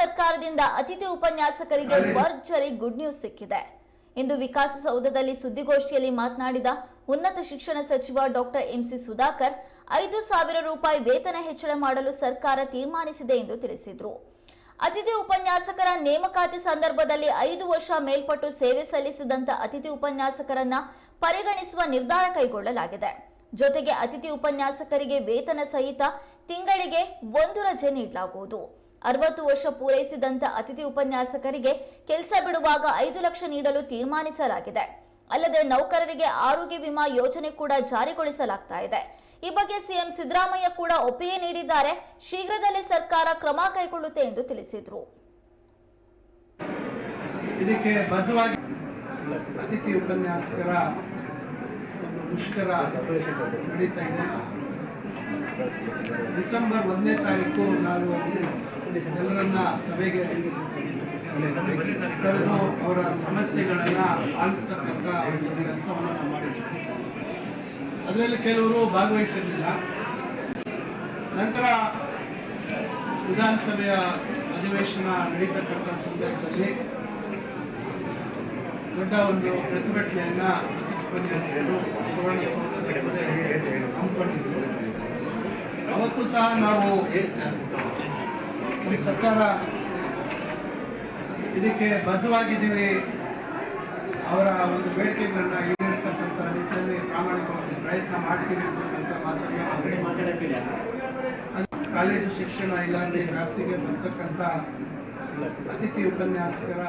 ಸರ್ಕಾರದಿಂದ ಅತಿಥಿ ಉಪನ್ಯಾಸಕರಿಗೆ ಭರ್ಜರಿ ಗುಡ್ ನ್ಯೂಸ್ ಸಿಕ್ಕಿದೆ. ಇಂದು ವಿಕಾಸಸೌಧದಲ್ಲಿ ಸುದ್ದಿಗೋಷ್ಠಿಯಲ್ಲಿ ಮಾತನಾಡಿದ ಉನ್ನತ ಶಿಕ್ಷಣ ಸಚಿವ ಡಾಕ್ಟರ್ ಎಂಸಿ ಸುಧಾಕರ್ ಐದು ಸಾವಿರ ರೂಪಾಯಿ ವೇತನ ಹೆಚ್ಚಳ ಮಾಡಲು ಸರ್ಕಾರ ತೀರ್ಮಾನಿಸಿದೆ ಎಂದು ತಿಳಿಸಿದರು. ಅತಿಥಿ ಉಪನ್ಯಾಸಕರ ನೇಮಕಾತಿ ಸಂದರ್ಭದಲ್ಲಿ ಐದು ವರ್ಷ ಮೇಲ್ಪಟ್ಟು ಸೇವೆ ಸಲ್ಲಿಸಿದಂಥ ಅತಿಥಿ ಉಪನ್ಯಾಸಕರನ್ನ ಪರಿಗಣಿಸುವ ನಿರ್ಧಾರ ಕೈಗೊಳ್ಳಲಾಗಿದೆ. ಜೊತೆಗೆ ಅತಿಥಿ ಉಪನ್ಯಾಸಕರಿಗೆ ವೇತನ ಸಹಿತ ತಿಂಗಳಿಗೆ ಒಂದು ರಜೆ ನೀಡಲಾಗುವುದು. ಅರವತ್ತು ವರ್ಷ ಪೂರೈಸಿದಂತ ಅತಿಥಿ ಉಪನ್ಯಾಸಕರಿಗೆ ಕೆಲಸ ಬಿಡುವಾಗ ಐದು ಲಕ್ಷ ನೀಡಲು ತೀರ್ಮಾನಿಸಲಾಗಿದೆ. ಅಲ್ಲದೆ ನೌಕರರಿಗೆ ಆರೋಗ್ಯ ವಿಮಾ ಯೋಜನೆ ಕೂಡ ಜಾರಿಗೊಳಿಸಲಾಗ್ತಾ ಇದೆ. ಈ ಬಗ್ಗೆ ಸಿಎಂ ಸಿದ್ದರಾಮಯ್ಯ ಕೂಡ ಒಪ್ಪಿಗೆ ನೀಡಿದ್ದಾರೆ. ಶೀಘ್ರದಲ್ಲೇ ಸರ್ಕಾರ ಕ್ರಮ ಕೈಗೊಳ್ಳುತ್ತೆ ಎಂದು ತಿಳಿಸಿದರು. ಇದಕ್ಕೆ ಬದ್ಧವಾಗಿ ಅತಿಥಿ ಉಪನ್ಯಾಸಕರ ಮುಷ್ಕರ ನಡೀತಾ ಇದೆ. ಡಿಸೆಂಬರ್ ಒಂದನೇ ತಾರೀಕು ನಾನು ಎಲ್ಲರನ್ನ ಸಭೆಗೆ ಕರೆದು ಅವರ ಸಮಸ್ಯೆಗಳನ್ನ ಆಲಿಸ್ತಕ್ಕಂಥ ಒಂದು ಕೆಲಸವನ್ನು ನಾವು ಮಾಡಿದ್ದೀವಿ ಅದರಲ್ಲಿ ಕೆಲವರು ಭಾಗವಹಿಸಿರಲಿಲ್ಲ ನಂತರ ವಿಧಾನಸಭೆಯ ಅಧಿವೇಶನ ನಡೀತಕ್ಕಂಥ ಸಂದರ್ಭದಲ್ಲಿ ದೊಡ್ಡ ಒಂದು ಪ್ರತಿಭಟನೆಯನ್ನ ಉಪನ್ಯಾಸಕರು ಸುವರ್ಣಸೌಧದ ಅವತ್ತು ಸಹ ನಾವು ಸರ್ಕಾರ ಇದಕ್ಕೆ ಬದ್ಧವಾಗಿದ್ದೀವಿ. ಅವರ ಒಂದು ಬೇಡಿಕೆಗಳನ್ನ ಈಡೇರಿಸ್ತಕ್ಕಂಥ ರೀತಿಯಲ್ಲಿ ಪ್ರಾಮಾಣಿಕವಾಗಿ ಪ್ರಯತ್ನ ಮಾಡ್ತೀವಿ ಅಂತಕ್ಕಂಥ ಮಾತನ್ನು ಕಾಲೇಜು ಶಿಕ್ಷಣ ಇಲಾಖೆ ವ್ಯಾಪ್ತಿಗೆ ಬರ್ತಕ್ಕಂಥ ಅತಿಥಿ ಉಪನ್ಯಾಸಕರ